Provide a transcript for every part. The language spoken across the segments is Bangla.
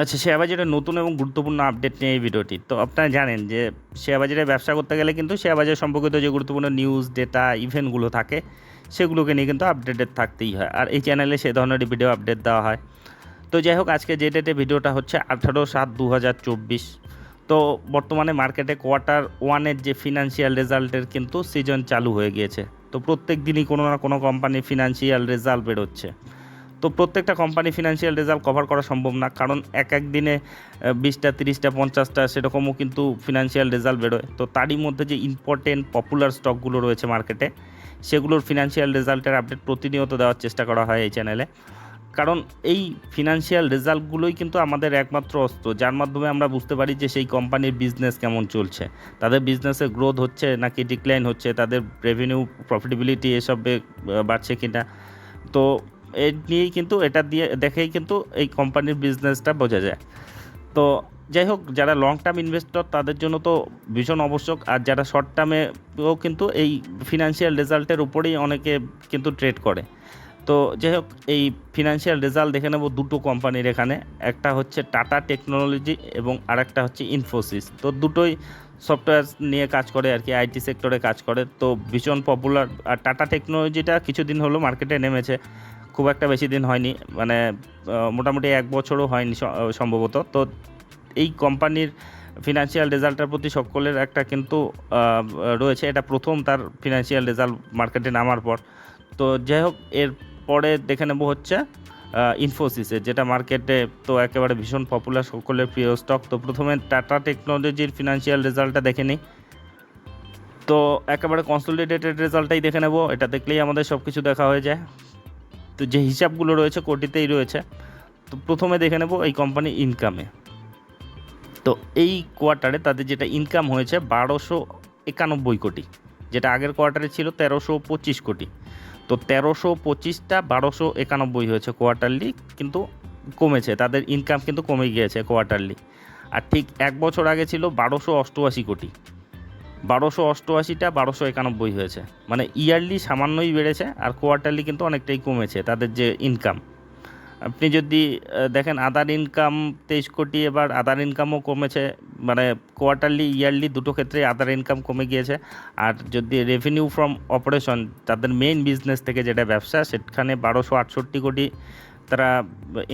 আচ্ছা শেয়ার বাজারের নতুন এবং গুরুত্বপূর্ণ আপডেট নিয়ে এই ভিডিওটি। তো আপনারা জানেন যে শেয়ার বাজারে ব্যবসা করতে গেলে কিন্তু শেয়ার বাজার সম্পর্কিত যে গুরুত্বপূর্ণ নিউজ ডেটা ইভেন্টগুলো থাকে, সেগুলোকে নিয়ে কিন্তু আপডেটেড থাকতেই হয়। আর এই চ্যানেলে সে ধরনের ভিডিও আপডেট দেওয়া হয়। তো যাই হোক, আজকে যে ডেটে ভিডিওটা হচ্ছে আঠারো সাত দু তো বর্তমানে মার্কেটে কোয়ার্টার ওয়ানের যে ফিনান্সিয়াল রেজাল্টের কিন্তু সিজন চালু হয়ে গিয়েছে। তো প্রত্যেক দিনই কোনো না কোনো কোম্পানির ফিনান্সিয়াল রেজাল্ট বেরোচ্ছে। তো প্রত্যেকটা কোম্পানি ফিনান্সিয়াল রেজাল্ট কভার করা সম্ভব না, কারণ এক এক দিনে বিশটা, তিরিশটা, পঞ্চাশটা সেরকমও কিন্তু ফিনান্সিয়াল রেজাল্ট বেরোয়। তো তারই মধ্যে যে ইম্পর্টেন্ট পপুলার স্টকগুলো রয়েছে মার্কেটে সেগুলোর ফিনান্সিয়াল রেজাল্টের আপডেট প্রতিনিয়ত দেওয়ার চেষ্টা করা হয় এই চ্যানেলে কারণ এই ফিনান্সিয়াল রেজাল্টগুলোই কিন্তু আমাদের একমাত্র অস্ত্র, যার মাধ্যমে আমরা বুঝতে পারি যে সেই কোম্পানির বিজনেস কেমন চলছে। তাদের বিজনেসের গ্রোথ হচ্ছে নাকি ডিক্লাইন হচ্ছে, তাদের রেভিনিউ প্রফিটেবিলিটি এসবে বাড়ছে কিনা। তো এ নিয়েই কিন্তু এটা দিয়ে দেখেই কিন্তু এই কোম্পানির বিজনেসটা বোঝা যায়। তো যাই হোক, যারা লং টার্ম ইনভেস্টর তাদের জন্য তো ভীষণ আবশ্যক। আর যারা শর্ট টার্মেও কিন্তু এই ফিনান্সিয়াল রেজাল্টের উপরেই অনেকে কিন্তু ট্রেড করে। তো যাই হোক, এই ফিনান্সিয়াল রেজাল্ট দেখে নেব দুটো কোম্পানির এখানে। একটা হচ্ছে টাটা টেকনোলজি এবং আরেকটা হচ্ছে ইনফোসিস তো দুটোই সফটওয়্যার নিয়ে কাজ করে আর কি আইটি সেক্টরে কাজ করে। তো ভীষণ পপুলার আর টাটা টেকনোলজিটা কিছুদিন হলো মার্কেটে নেমেছে। খুব একটা বেশি দিন হয়নি মানে মোটামুটি এক বছরও হয়নি সম্ভবত। তো এই কোম্পানির ফিনান্সিয়াল রেজাল্টের প্রতি সকলের একটা কিন্তু রয়েছে। এটা প্রথম তার ফিনান্সিয়াল রেজাল্ট মার্কেটে নামার পর। তো যাই হোক, এর পরে দেখে নেব হচ্ছে ইনফোসিসের যেটা মার্কেটে তো একেবারে ভীষণ পপুলার সকলের প্রিয় স্টক তো প্রথমে টাটা টেকনোলজির ফিনান্সিয়াল রেজাল্টটা দেখে নিই। তো একেবারে কনসোলিডেটেড রেজাল্টটাই দেখে নেব। এটা দেখলেই আমাদের সব কিছু দেখা হয়ে যায়। তো যে হিসাবগুলো রয়েছে কোটিতেই রয়েছে, তো প্রথমে দেখে নেব এই কোম্পানি ইনকামে তো এই কোয়ার্টারে তাদের যেটা ইনকাম হয়েছে বারোশো একানব্বই কোটি, যেটা আগের কোয়ার্টারে ছিল তেরোশো পঁচিশ কোটি। তো তেরোশো পঁচিশটা বারোশো একানব্বই হয়েছে কোয়ার্টারলি কিন্তু কমেছে, তাদের ইনকাম কিন্তু কমে গিয়েছে কোয়ার্টারলি আর ঠিক এক বছর আগে ছিল বারোশো অষ্টআশি কোটি। বারোশো অষ্টআশিটা বারোশো একানব্বই হয়েছে। মানে ইয়ারলি সামান্যই বেড়েছে আর কোয়ার্টারলি কিন্তু অনেকটাই কমেছে তাদের যে ইনকাম। আপনি যদি দেখেন আদার ইনকাম তেইশ কোটি, এবার আদার ইনকামও কমেছে মানে কোয়ার্টারলি, ইয়ারলি দুটো ক্ষেত্রে আদার ইনকাম কমে গিয়েছে। আর যদি রেভিনিউ ফ্রম অপারেশন, তাদের মেইন বিজনেস থেকে যেটা ব্যবসা, সেখানে বারোশো আটষট্টি কোটি তারা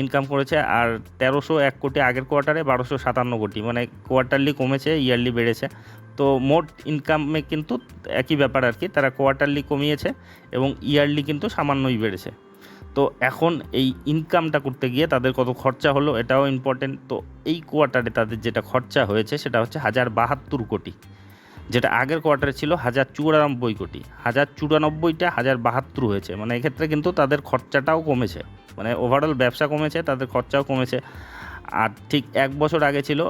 ইনকাম করেছে আর তেরোশো এক কোটি আগের কোয়ার্টারে বারোশো সাতান্ন কোটি। মানে কোয়ার্টারলি কমেছে ইয়ারলি বেড়েছে। তো মোট ইনকামে কিন্তু একই ব্যাপার আর কি, তারা কোয়ার্টারলি কমিয়েছে এবং ইয়ারলি কিন্তু সামান্যই বেড়েছে। তো এখন এই ইনকামটা করতে গিয়ে তাদের কত খরচা হলো এটাও ইম্পর্টেন্ট তো এই কোয়ার্টারে তাদের যেটা খরচা হয়েছে সেটা হচ্ছে হাজার বাহাত্তর কোটি, যেটা আগের কোয়ার্টারে ছিল হাজার চুরানব্বই কোটি। হাজার চুরানব্বইটা হাজার বাহাত্তর হয়েছে। মানে এক্ষেত্রে কিন্তু তাদের খরচাটাও কমেছে। মানে ওভারঅল ব্যবসা কমেছে, তাদের খরচাও কমেছে। আর ঠিক এক বছর আগে ছিল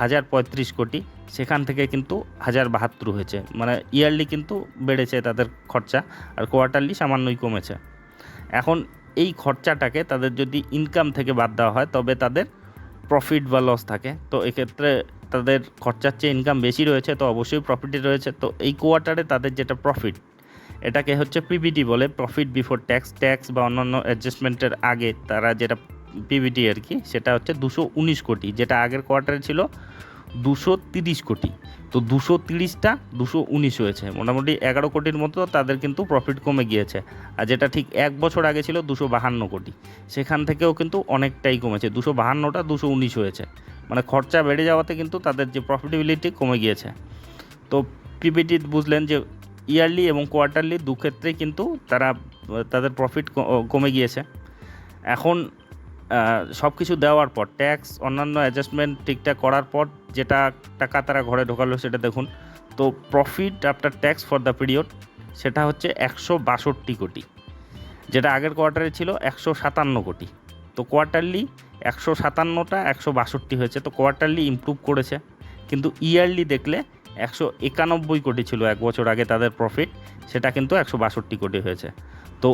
হাজার পঁয়ত্রিশ কোটি, সেখান থেকে কিন্তু হাজার বাহাত্তর হয়েছে। মানে ইয়ারলি কিন্তু বেড়েছে তাদের খরচা, আর কোয়ার্টারলি সামান্যই কমেছে। এখন এই খরচাটাকে তাদের যদি ইনকাম থেকে বাদ দেওয়া হয়, তবে তাদের প্রফিট বা লস থাকে। তো এক্ষেত্রে তাদের খরচার চেয়ে ইনকাম বেশি রয়েছে, তো অবশ্যই প্রফিটই রয়েছে। তো এই কোয়ার্টারে তাদের যেটা প্রফিট এটাকে হচ্ছে পিবিটি বলে প্রফিট বিফোর ট্যাক্স ট্যাক্স বা অন্যান্য অ্যাডজাস্টমেন্টের আগে তারা যেটা পিবিটি আর কি, সেটা হচ্ছে দুশো উনিশ কোটি, যেটা আগের কোয়ার্টারে ছিল দুশো তিরিশ কোটি। তো দুশো তিরিশটা দুশো উনিশ হয়েছে। মোটামুটি এগারো কোটির মতো তাদের কিন্তু প্রফিট কমে গিয়েছে। আর যেটা ঠিক এক বছর আগে ছিল দুশো বাহান্ন কোটি। সেখান থেকেও কিন্তু অনেকটাই কমেছে। দুশো বাহান্নটা দুশো উনিশ হয়েছে। মানে খরচা বেড়ে যাওয়াতে কিন্তু তাদের যে প্রফিটেবিলিটি কমে গিয়েছে। তো পিপিটি বুঝলেন যে ইয়ারলি এবং কোয়ার্টারলি দু ক্ষেত্রেই কিন্তু তারা, তাদের প্রফিট কমে গিয়েছে। এখন সব কিছু দেওয়ার পর ট্যাক্স অন্যান্য অ্যাডজাস্টমেন্ট ঠিকঠাক করার পর যেটা টাকা তারা ঘরে ঢোকালো সেটা দেখুন। তো profit after tax for the period সেটা হচ্ছে একশো বাষট্টি কোটি, যেটা আগের কোয়ার্টারে ছিল একশো সাতান্ন কোটি। তো কোয়ার্টারলি একশো সাতান্নটা একশো বাষট্টি হয়েছে, তো কোয়ার্টারলি ইমপ্রুভ করেছে। কিন্তু ইয়ারলি দেখলে একশো একানব্বই কোটি ছিল এক বছর আগে তাদের প্রফিট সেটা কিন্তু একশো বাষট্টি কোটি হয়েছে। তো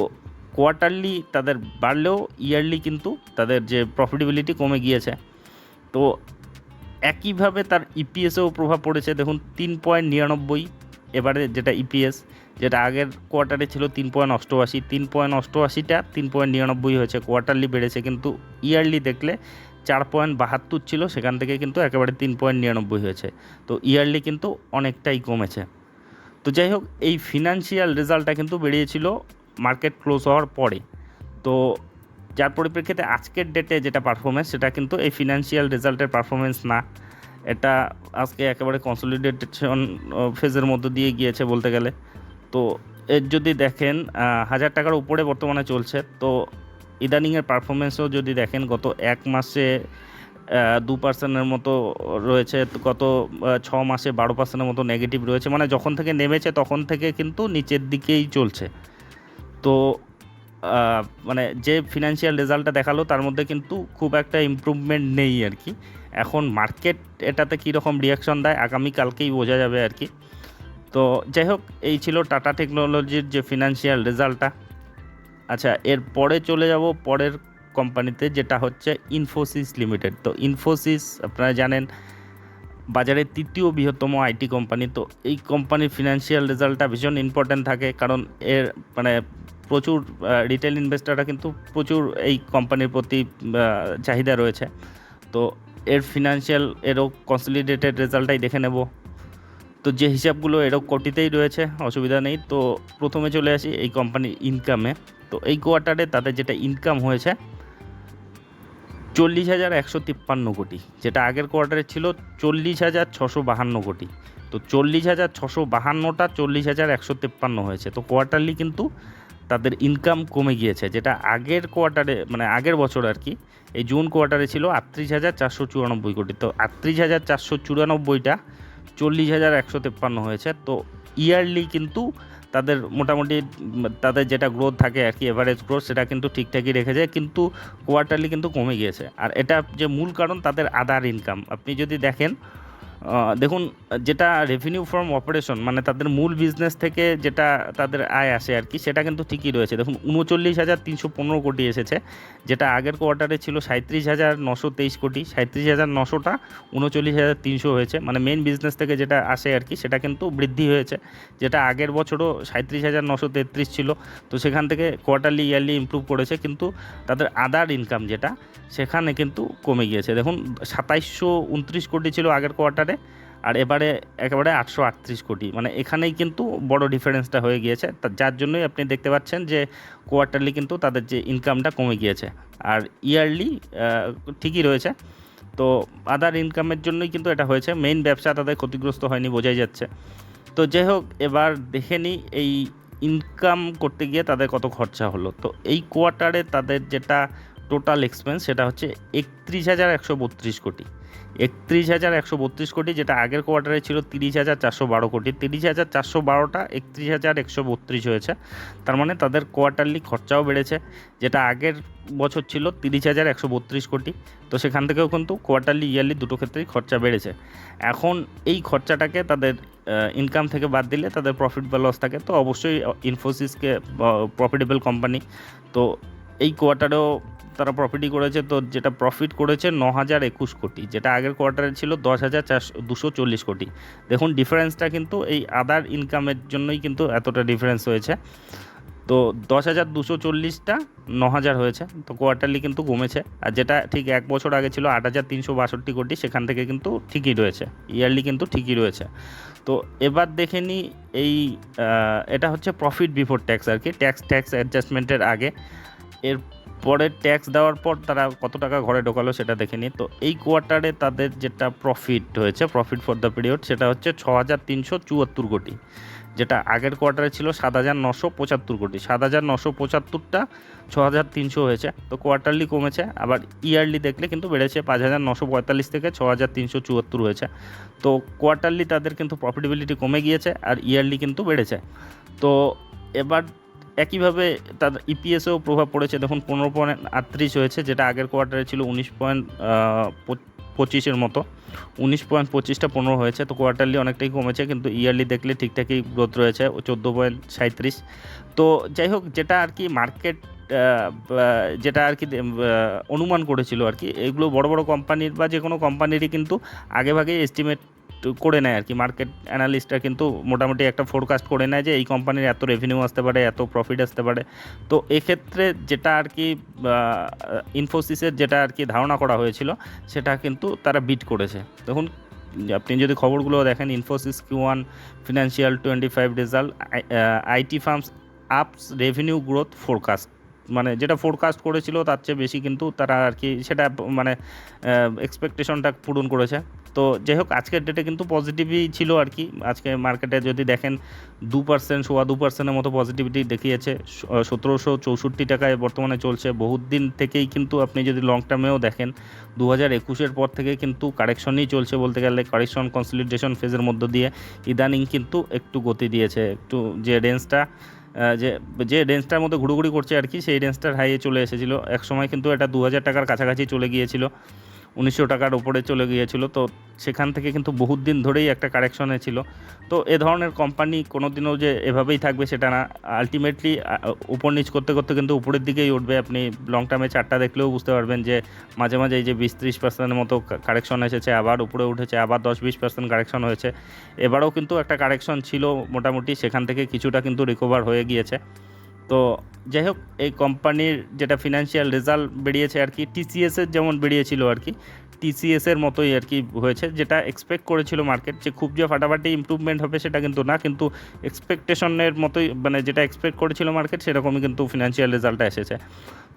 কোয়ার্টারলি তাদের বাড়লেও ইয়ারলি কিন্তু তাদের যে প্রফিটেবিলিটি কমে গিয়েছে। তো একইভাবে তার ইপিএসেও প্রভাব পড়েছে। দেখুন, তিন পয়েন্ট নিরানব্বই, এবারে যেটা ইপিএস যেটা আগের কোয়ার্টারে ছিল তিন পয়েন্ট অষ্টআশি, তিন পয়েন্ট অষ্টআশিটা তিন পয়েন্ট নিরানব্বই হয়েছে। কোয়ার্টারলি বেড়েছে কিন্তু ইয়ারলি দেখলে চার পয়েন্ট বাহাত্তর ছিল, সেখান থেকে কিন্তু একেবারে তিন পয়েন্ট নিরানব্বই হয়েছে। তো ইয়ারলি কিন্তু অনেকটাই কমেছে। তো যাই হোক, এই ফিনান্সিয়াল রেজাল্টটা কিন্তু বেরিয়েছিল মার্কেট ক্লোজ হওয়ার পরে। তো যার পরিপ্রেক্ষিতে আজকের ডেটে যেটা পারফরমেন্স সেটা কিন্তু এই ফিনান্সিয়াল রেজাল্টের পারফরমেন্স না। এটা আজকে একেবারে কনসলিডেটেশন ফেজের মধ্য দিয়ে গিয়েছে বলতে গেলে। তো এর যদি দেখেন হাজার টাকার উপরে বর্তমানে চলছে। তো ইদানিংয়ের পারফরমেন্সও যদি দেখেন, গত এক মাসে দু পার্সেন্টের মতো রয়েছে, গত ছ মাসে বারো পার্সেন্টের মতো নেগেটিভ রয়েছে। মানে যখন থেকে নেমেছে, তখন থেকে কিন্তু নিচের দিকেই চলছে। তো মানে যে ফিনান্সিয়াল রেজাল্টটা দেখাল, তার মধ্যে কিন্তু খুব একটা ইমপ্রুভমেন্ট নেই আর কি। এখন মার্কেট এটাতে কীরকম রিয়াকশন দেয় আগামীকালকেই বোঝা যাবে আর কি। তো, যাই হোক, এই ছিল টাটা টেকনোলজির যে ফিনান্সিয়াল রেজাল্টটা আচ্ছা এর পরে চলে যাব পরের কোম্পানিতে, যেটা হচ্ছে ইনফোসিস লিমিটেড তো ইনফোসিস আপনারা জানেন, বাজারের তৃতীয় বৃহত্তম আইটি কোম্পানি। তো এই কোম্পানির ফিনান্সিয়াল রেজাল্টটা ভীষণ ইম্পর্ট্যান্ট থাকে, কারণ এর মানে প্রচুর রিটেল ইনভেস্টাররা কিন্তু প্রচুর এই কোম্পানির প্রতি চাহিদা রয়েছে। তো এর ফিনান্সিয়াল এরও কনসলিডেটেড রেজাল্টটাই দেখে নেব। তো যে হিসাবগুলো এরও কোটিতেই রয়েছে, অসুবিধা নেই। তো প্রথমে চলে আসি এই কোম্পানির ইনকামে তো এই কোয়ার্টারে তাদের যেটা ইনকাম হয়েছে, চল্লিশ হাজার একশো তিপ্পান্ন কোটি। যেটা আগের কোয়ার্টারে ছিল চল্লিশ হাজার ছশো বাহান্ন কোটি। তো চল্লিশ হাজার ছশো বাহান্নটা চল্লিশ হাজার একশো তিপ্পান্ন হয়েছে। তো কোয়ার্টারলি কিন্তু তাদের ইনকাম কমে গিয়েছে। যেটা আগের কোয়ার্টারে মানে আগের বছর আর কি, এই জুন কোয়ার্টারে ছিল আটত্রিশ হাজার চারশো চুরানব্বই কোটি। তো আটত্রিশ হাজার চারশো চুরানব্বইটা চল্লিশ হাজার একশো তেপ্পান্ন হয়েছে। তো ইয়ারলি কিন্তু তাদের মোটামুটি তাদের যেটা গ্রোথ থাকে আর কি এভারেজ গ্রোথ সেটা কিন্তু ঠিকঠাকই রেখেছে কিন্তু কোয়ার্টারলি কিন্তু কমে গিয়েছে। আর এটা যে মূল কারণ, তাদের আদার ইনকাম আপনি যদি দেখেন দেখুন, যেটা রেভিনিউ ফ্রম অপারেশন মানে তাদের মূল বিজনেস থেকে যেটা তাদের আয় আসে আর কি, সেটা কিন্তু ঠিকই রয়েছে। দেখুন, উনচল্লিশ হাজার তিনশো পনেরো কোটি এসেছে, যেটা আগের কোয়ার্টারে ছিল সাঁত্রিশ হাজার নশো তেইশ কোটি সাঁত্রিশ হাজার নশোটা উনচল্লিশ হাজার তিনশো হয়েছে। মানে মেন বিজনেস থেকে যেটা আসে আর কি, সেটা কিন্তু বৃদ্ধি হয়েছে। যেটা আগের বছরও সাঁত্রিশ হাজার নশো তেত্রিশ ছিল, তো সেখান থেকে কোয়ার্টারলি ইয়ারলি ইমপ্রুভ করেছে, কিন্তু তাদের আদার ইনকাম যেটা, সেখানে কিন্তু কমে গিয়েছে। দেখুন, সাতাইশশো উনত্রিশ কোটি ছিল আগের কোয়ার্টারে আর এবারে একেবারে আটশো আটত্রিশ কোটি। মানে এখানেই কিন্তু বড় ডিফারেন্সটা হয়ে গিয়েছে। যার জন্যই আপনি দেখতে পাচ্ছেন যে কোয়ার্টারলি কিন্তু তাদের যে ইনকামটা কমে গিয়েছে। আর ইয়ারলি ঠিকই রয়েছে। তো আদার ইনকামের জন্যই কিন্তু এটা হয়েছে। মেইন ব্যবসা তাদের ক্ষতিগ্রস্ত হয়নি বোঝাই যাচ্ছে। তো যাই হোক, এবার দেখে নিই এই ইনকাম করতে গিয়ে তাদের কত খরচা হলো। তো এই কোয়ার্টারে তাদের যেটা টোটাল এক্সপেন্স সেটা হচ্ছে একত্রিশ হাজার একশো বত্রিশ কোটি। একত্রিশ হাজার একশো বত্রিশ কোটি, যেটা আগের কোয়ার্টারে ছিল তিরিশ হাজার চারশো বারো কোটি। তিরিশ হাজার চারশো বারোটা একত্রিশ হাজার একশো বত্রিশ হয়েছে। তার মানে তাদের কোয়ার্টারলি খরচাও বেড়েছে, যেটা আগের বছর ছিল তিরিশ হাজার একশো বত্রিশ কোটি। তো সেখান থেকেও কিন্তু কোয়ার্টারলি ইয়ারলি দুটো ক্ষেত্রেই খরচা বেড়েছে। এখন এই খরচাটাকে তাদের ইনকাম থেকে বাদ দিলে তাদের প্রফিট বা লস থাকে। তো অবশ্যই ইনফোসিসকে প্রফিটেবল কোম্পানি তো এই কোয়ার্টারেও তারা প্রফিটই করেছে, তো যেটা প্রফিট করেছে ন হাজার একুশ কোটি, যেটা আগের কোয়ার্টারে ছিল দশ হাজার চারশো, দুশো চল্লিশ কোটি। দেখুন ডিফারেন্সটা কিন্তু এই আদার ইনকামের জন্যই কিন্তু এতটা ডিফারেন্স হয়েছে। তো দশ হাজার দুশো চল্লিশটা ন হাজার হয়েছে, তো কোয়ার্টারলি কিন্তু কমেছে। আর যেটা ঠিক এক বছর আগে ছিল আট হাজার তিনশো বাষট্টি কোটি, সেখান থেকে কিন্তু ঠিকই রয়েছে ইয়ারলি কিন্তু ঠিকই রয়েছে। তো এবার দেখে নিই এই এটা হচ্ছে প্রফিট বিফোর ট্যাক্স আর কি ট্যাক্স ট্যাক্স অ্যাডজাস্টমেন্টের আগে। এর পরে ট্যাক্স দেওয়ার পর তারা কত টাকা ঘরে ঢোকালো সেটা দেখে নিই তো এই কোয়ার্টারে তাদের যেটা প্রফিট হয়েছে প্রফিট ফর দ্য পিরিয়ড সেটা হচ্ছে ছ হাজার তিনশো চুয়াত্তর কোটি। যেটা আগের কোয়ার্টারে ছিল সাত হাজার নশো পঁচাত্তর কোটি। সাত হাজার নশো পঁচাত্তরটা ছ হাজার তিনশো হয়েছে। তো কোয়ার্টারলি কমেছে, আবার ইয়ারলি দেখলে কিন্তু বেড়েছে পাঁচ হাজার নশো পঁয়তাল্লিশ থেকে ছ হাজার তিনশো চুয়াত্তর হয়েছে। তো কোয়ার্টারলি তাদের কিন্তু প্রফিটেবিলিটি কমে গিয়েছে আর ইয়ারলি কিন্তু বেড়েছে। তো এবার একইভাবে তাদের ইপিএসেও প্রভাব পড়েছে। দেখুন, পনেরো পয়েন্ট আটত্রিশ হয়েছে, যেটা আগের কোয়ার্টারে ছিল উনিশ পয়েন্ট পঁচিশের মতো। উনিশ পয়েন্ট পঁচিশটা পনেরো হয়েছে, তো কোয়ার্টারলি অনেকটাই কমেছে, কিন্তু ইয়ারলি দেখলে ঠিকঠাকই গ্রোথ রয়েছে চোদ্দ পয়েন্ট সাঁত্রিশ তো যাই হোক, যেটা আর কি মার্কেট যেটা আর কি অনুমান করেছিল আর কি, এগুলো বড় বড় কোম্পানির বা যে কোনো কোম্পানিরই কিন্তু আগেভাগেই এস্টিমেট করে নেয় আর কি। মার্কেট অ্যানালিস্টরা কিন্তু মোটামুটি একটা ফোরকাস্ট করে নেয় যে এই কোম্পানির এত রেভিনিউ আসতে পারে, এত প্রফিট আসতে পারে। তো এক্ষেত্রে যেটা আর কি ইনফোসিসের যেটা আর কি ধারণা করা হয়েছিল, সেটা কিন্তু তারা বিট করেছে। দেখুন, আপনি যদি খবরগুলো দেখেন Infosys Q one financial twenty five result IT firms ups revenue growth forecast মানে যেটা ফোরকাস্ট করেছিল, তার চেয়ে বেশি কিন্তু তারা আর কি, সেটা মানে এক্সপেকটেশনটা পূরণ করেছে। তো যাই হোক আজকের ডেটে কিন্তু পজিটিভই ছিল আর কি। আজকে মার্কেটে যদি দেখেন দু পার্সেন্ট সোয়া দু পার্সেন্টের মতো পজিটিভিটি দেখিয়েছে। সতেরোশো চৌষট্টি টাকায় বর্তমানে চলছে। বহুত দিন থেকেই কিন্তু আপনি যদি লং টার্মেও দেখেন দু হাজার একুশের পর থেকে কিন্তু কারেকশনই চলছে বলতে গেলে। কারেকশন কনসলিডেশন ফেজের মধ্য দিয়ে ইদানিং কিন্তু একটু গতি দিয়েছে। একটু যে রেঞ্জটা যে যে রেঞ্জটার মধ্যে ঘুরোঘুরি করছে আর কি, সেই রেঞ্জটার হাইয়ে চলে এসেছিল। এক সময় কিন্তু এটা দু হাজার টাকার কাছাকাছি চলে গিয়েছিল। উনিশশো টাকার উপরে চলে গিয়েছিল। তো সেখান থেকে কিন্তু বহুত দিন ধরেই একটা কারেকশনে ছিল। তো এ ধরনের কোম্পানি কোনো দিনও যে এভাবেই থাকবে সেটা না। আলটিমেটলি উপর নিচ করতে করতে কিন্তু উপরের দিকেই উঠবে। আপনি লং টার্মে চারটা দেখলেও বুঝতে পারবেন যে মাঝে মাঝে এই যে বিশ ত্রিশ পার্সেন্টের মতো কারেকশন এসেছে, আবার উপরে উঠেছে, আবার দশ বিশ পার্সেন্ট কারেকশন হয়েছে। এবারেও কিন্তু একটা কারেকশন ছিল মোটামুটি। সেখান থেকে কিছুটা কিন্তু রিকভার হয়ে গিয়েছে। তো যাই হোক, এই কোম্পানির যেটা ফিনান্সিয়াল রেজাল্ট বেরিয়েছে আর কি টিসিএসের যেমন বেরিয়েছিল আর কি টিসিএসের মতোই আর কি হয়েছে, যেটা এক্সপেক্ট করেছিল মার্কেট যে খুব যে ফাটাফাটি ইম্প্রুভমেন্ট হবে সেটা কিন্তু না, কিন্তু এক্সপেকটেশনের মতোই মানে যেটা এক্সপেক্ট করেছিল মার্কেট সেরকমই কিন্তু ফিনান্সিয়াল রেজাল্টটা এসেছে।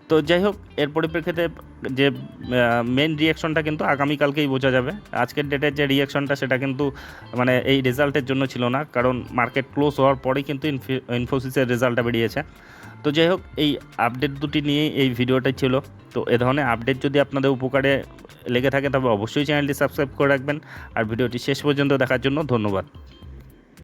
তো যাই হোক, এর পরিপ্রেক্ষিতে যে মেন রিয়াকশনটা কিন্তু আগামীকালকেই বোঝা যাবে। আজকের ডেটের যে রিয়াকশনটা সেটা কিন্তু মানে এই রেজাল্টের জন্য ছিল না, কারণ মার্কেট ক্লোজ হওয়ার পরেই কিন্তু ইনফোসিসের রেজাল্টটা বেরিয়েছে। তো যাই হোক, এই আপডেট দুটি নিয়েই এই ভিডিওটা ছিল। তো এ ধরনের আপডেট যদি আপনাদের উপকারে লেগে থাকে, তবে অবশ্যই চ্যানেলটি সাবস্ক্রাইব করে রাখবেন। আর ভিডিওটি শেষ পর্যন্ত দেখার জন্য ধন্যবাদ।